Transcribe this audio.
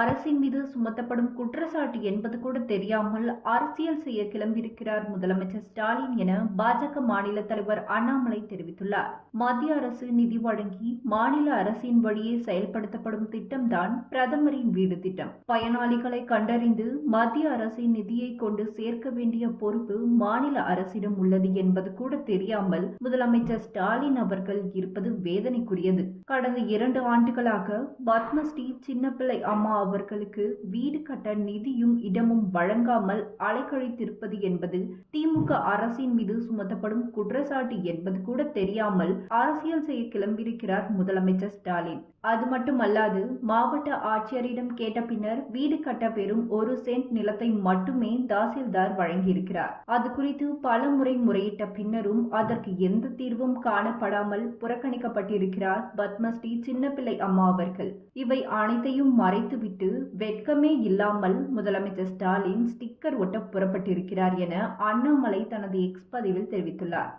அரசின் மீது சுமத்தப்படும் குற்றச்சாட்டு என்பது கூட தெரியாமல் அரசியல் செய்ய கிளம்பியிருக்கிறார் முதலமைச்சர் ஸ்டாலின் என பாஜக மாநில தலைவர் அண்ணாமலை தெரிவித்துள்ளார். மத்திய அரசு நிதி வழங்கி மாநில அரசின் வழியே செயல்படுத்தப்படும் திட்டம்தான் பிரதமரின் வீடு திட்டம். பயனாளிகளை கண்டறிந்து மத்திய அரசின் நிதியை கொண்டு சேர்க்க வேண்டிய பொறுப்பு மாநில அரசிடம் உள்ளது என்பது கூட தெரியாமல் முதலமைச்சர் ஸ்டாலின் அவர்கள் இருப்பது வேதனைக்குரியது. கடந்த இரண்டு ஆண்டுகளாக பத்மஸ்ரீ சின்னப்பிள்ளை அம்மா அவர்களுக்கு வீடு கட்ட நிதியும் இடமும் வழங்காமல் அலைக்கழித்திருப்பது என்பது திமுக அரசின் மீது சுமத்தப்படும் குற்றச்சாட்டு என்பது கூட தெரியாமல் அரசியல் செய்ய கிளம்பியிருக்கிறார் முதலமைச்சர் ஸ்டாலின். அது மட்டுமல்லாது மாவட்ட ஆட்சியரிடம் கேட்ட பின்னர் வீடு கட்ட பெறும் ஒரு சென்ட் நிலத்தை மட்டுமே தாசில்தார் வழங்கியிருக்கிறார். அது குறித்து பல முறை முறையிட்ட பின்னரும் அதற்கு எந்த தீர்வும் காணப்படாமல் புறக்கணிக்கப்பட்டிருக்கிறார் பத்மஸ்ரீ சின்னப்பிள்ளை அம்மா அவர்கள். இவை அனைத்தையும் மறை மறைத்துவிட்டு வெட்கமே இல்லாமல் முதலமைச்சர் ஸ்டாலின் ஸ்டிக்கர் ஒட்ட புறப்பட்டிருக்கிறார் என அண்ணாமலை தனது எக்ஸ் பதிவில் தெரிவித்துள்ளார்.